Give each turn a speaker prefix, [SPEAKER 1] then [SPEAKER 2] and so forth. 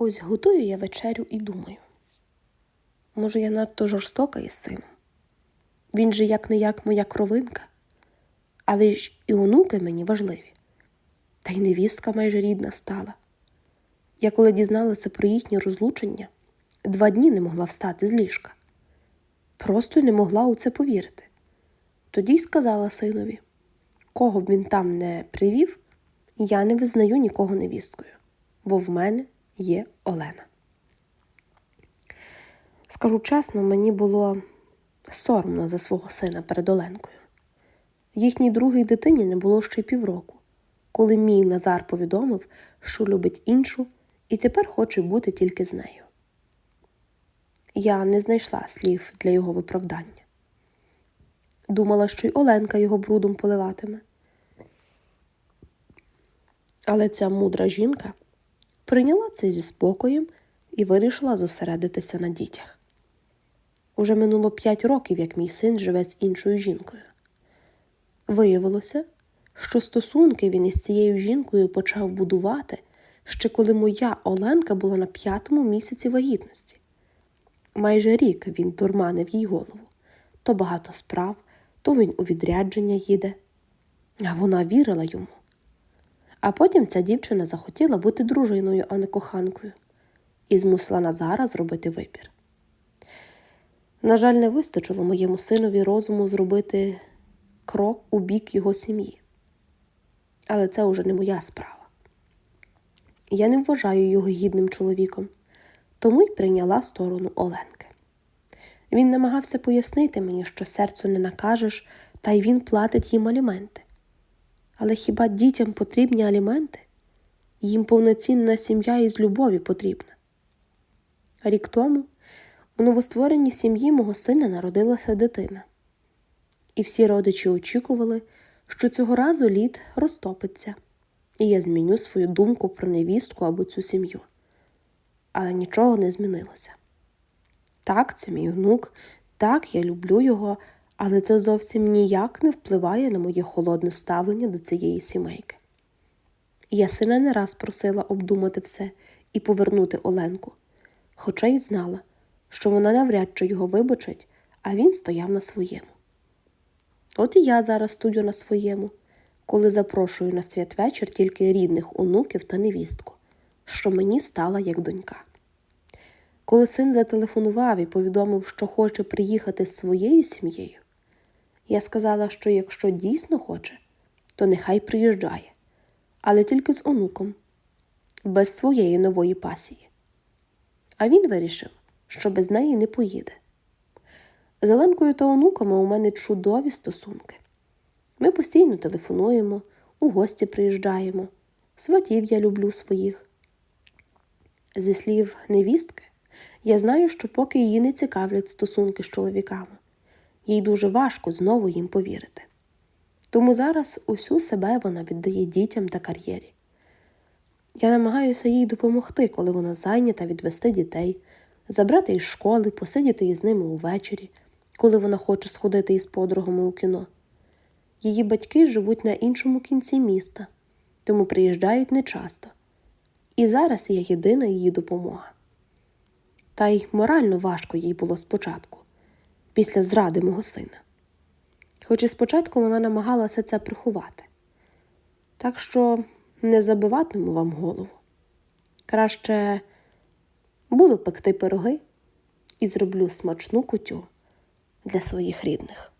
[SPEAKER 1] Ось готую я вечерю і думаю. Може, я надто жорстока із сином. Він же як не як моя кровинка, але ж і онуки мені важливі. Та й невістка майже рідна стала. Я коли дізналася про їхнє розлучення, два дні не могла встати з ліжка. Просто не могла у це повірити. Тоді й сказала синові, кого б він там не привів, я не визнаю нікого невісткою, бо в мене є Олена. Скажу чесно, мені було соромно за свого сина перед Оленкою. Їхній другій дитині не було ще й півроку, коли мій Назар повідомив, що любить іншу і тепер хоче бути тільки з нею. Я не знайшла слів для його виправдання. Думала, що й Оленка його брудом поливатиме. Але ця мудра жінка прийняла це зі спокоєм і вирішила зосередитися на дітях. Уже минуло п'ять років, як мій син живе з іншою жінкою. Виявилося, що стосунки він із цією жінкою почав будувати ще коли моя Оленка була на п'ятому місяці вагітності. Майже рік він дурманив їй голову то багато справ, то він у відрядження їде. А вона вірила йому. А потім ця дівчина захотіла бути дружиною, а не коханкою, і змусила Назара зробити вибір. На жаль, не вистачило моєму синові розуму зробити крок у бік його сім'ї. Але це уже не моя справа. Я не вважаю його гідним чоловіком, тому й прийняла сторону Оленки. Він намагався пояснити мені, що серцю не накажеш, та й він платить їм аліменти. Але хіба дітям потрібні аліменти? Їм повноцінна сім'я із любові потрібна. Рік тому у новоствореній сім'ї мого сина народилася дитина, і всі родичі очікували, що цього разу лід розтопиться, і я зміню свою думку про невістку або цю сім'ю. Але нічого не змінилося. Так, це мій онук, так, я люблю його, але це зовсім ніяк не впливає на моє холодне ставлення до цієї сімейки. Я сина не раз просила обдумати все і повернути Оленку, хоча й знала, що вона навряд чи його вибачить, а він стояв на своєму. От і я зараз стою на своєму, коли запрошую на святвечір тільки рідних онуків та невістку, що мені стала як донька. Коли син зателефонував і повідомив, що хоче приїхати з своєю сім'єю, я сказала, що якщо дійсно хоче, то нехай приїжджає, але тільки з онуком, без своєї нової пасії. А він вирішив, що без неї не поїде. З Оленкою та онуками у мене чудові стосунки. Ми постійно телефонуємо, у гості приїжджаємо, сватів я люблю своїх. Зі слів невістки, я знаю, що поки її не цікавлять стосунки з чоловіками, їй дуже важко знову їм повірити. Тому зараз усю себе вона віддає дітям та кар'єрі. Я намагаюся їй допомогти, коли вона зайнята відвести дітей, забрати із школи, посидіти із ними увечері, коли вона хоче сходити із подругами у кіно. Її батьки живуть на іншому кінці міста, тому приїжджають нечасто. І зараз я єдина її допомога. Та й морально важко їй було спочатку, після зради мого сина. Хоч і спочатку вона намагалася це приховати. Так що не забиватиму вам голову. Краще буду пекти пироги і зроблю смачну кутю для своїх рідних.